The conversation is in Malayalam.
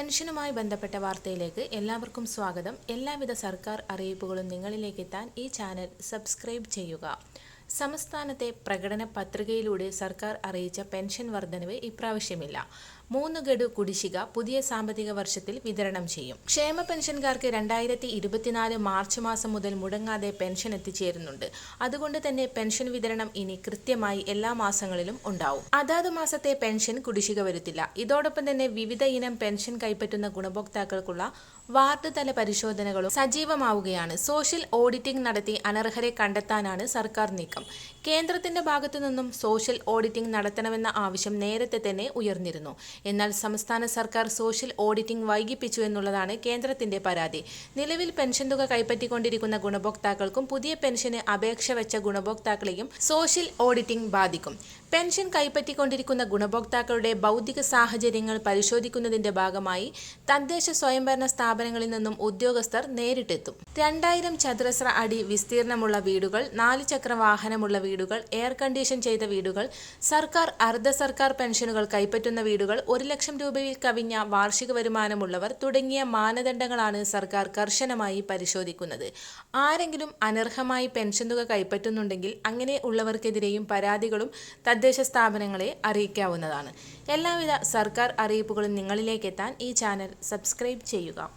പെൻഷനുമായി ബന്ധപ്പെട്ട വാർത്തയിലേക്ക് എല്ലാവർക്കും സ്വാഗതം. എല്ലാവിധ സർക്കാർ അറിയിപ്പുകളും നിങ്ങളിലേക്ക് എത്താൻ ഈ ചാനൽ സബ്സ്ക്രൈബ് ചെയ്യുക. സംസ്ഥാനത്തെ പ്രകടന പത്രികയിലൂടെ സർക്കാർ അറിയിച്ച പെൻഷൻ വർധനവ് ഇപ്രാവശ്യമില്ല. മൂന്ന് ഗഡു കുടിശ്ശിക പുതിയ സാമ്പത്തിക വർഷത്തിൽ വിതരണം ചെയ്യും. ക്ഷേമ പെൻഷൻകാർക്ക് രണ്ടായിരത്തി ഇരുപത്തിനാല് മാർച്ച് മാസം മുതൽ മുടങ്ങാതെ പെൻഷൻ എത്തിച്ചേരുന്നുണ്ട്. അതുകൊണ്ട് തന്നെ പെൻഷൻ വിതരണം ഇനി കൃത്യമായി എല്ലാ മാസങ്ങളിലും ഉണ്ടാവും. അതാത് മാസത്തെ പെൻഷൻ കുടിശ്ശിക വരുത്തില്ല. ഇതോടൊപ്പം തന്നെ വിവിധ ഇനം പെൻഷൻ കൈപ്പറ്റുന്ന ഗുണഭോക്താക്കൾക്കുള്ള വാർഡ് തല പരിശോധനകളും സജീവമാവുകയാണ്. സോഷ്യൽ ഓഡിറ്റിംഗ് നടത്തി അനർഹരെ കണ്ടെത്താനാണ് സർക്കാർ നീക്കം. കേന്ദ്രത്തിന്റെ ഭാഗത്തു നിന്നും സോഷ്യൽ ഓഡിറ്റിംഗ് നടത്തണമെന്ന ആവശ്യം നേരത്തെ തന്നെ ഉയർന്നിരുന്നു. എന്നാൽ സംസ്ഥാന സർക്കാർ സോഷ്യൽ ഓഡിറ്റിംഗ് വൈകിപ്പിച്ചു എന്നുള്ളതാണ് കേന്ദ്രത്തിന്റെ പരാതി. നിലവിൽ പെൻഷൻ തുക കൈപ്പറ്റിക്കൊണ്ടിരിക്കുന്ന ഗുണഭോക്താക്കൾക്കും പുതിയ പെൻഷന് അപേക്ഷ വെച്ച ഗുണഭോക്താക്കളെയും സോഷ്യൽ ഓഡിറ്റിംഗ് ബാധിക്കും. പെൻഷൻ കൈപ്പറ്റിക്കൊണ്ടിരിക്കുന്ന ഗുണഭോക്താക്കളുടെ ഭൗതിക സാഹചര്യങ്ങൾ പരിശോധിക്കുന്നതിന്റെ ഭാഗമായി തദ്ദേശ സ്വയംഭരണ സ്ഥാപനങ്ങളിൽ നിന്നും ഉദ്യോഗസ്ഥർ നേരിട്ടെത്തും. രണ്ടായിരം ചതുരശ്ര അടി വിസ്തീർണമുള്ള വീടുകൾ നാല് ചക്ര വാഹനമുള്ള വീടുകൾ എയർ കണ്ടീഷൻ ചെയ്ത വീടുകൾ സർക്കാർ അർദ്ധ സർക്കാർ പെൻഷനുകൾ കൈപ്പറ്റുന്ന വീടുകൾ ഒരു ലക്ഷം രൂപയിൽ കവിഞ്ഞ വാർഷിക വരുമാനമുള്ളവർ തുടങ്ങിയ മാനദണ്ഡങ്ങളാണ് സർക്കാർ കർശനമായി പരിശോധിക്കുന്നത്. ആരെങ്കിലും അനർഹമായി പെൻഷൻ തുക കൈപ്പറ്റുന്നുണ്ടെങ്കിൽ അങ്ങനെ ഉള്ളവർക്കെതിരെയും പരാതികളും തദ്ദേശ സ്ഥാപനങ്ങളെ അറിയിക്കാവുന്നതാണ്. എല്ലാവിധ സർക്കാർ അറിയിപ്പുകളും നിങ്ങളിലേക്ക് എത്താൻ ഈ ചാനൽ സബ്സ്ക്രൈബ് ചെയ്യുക.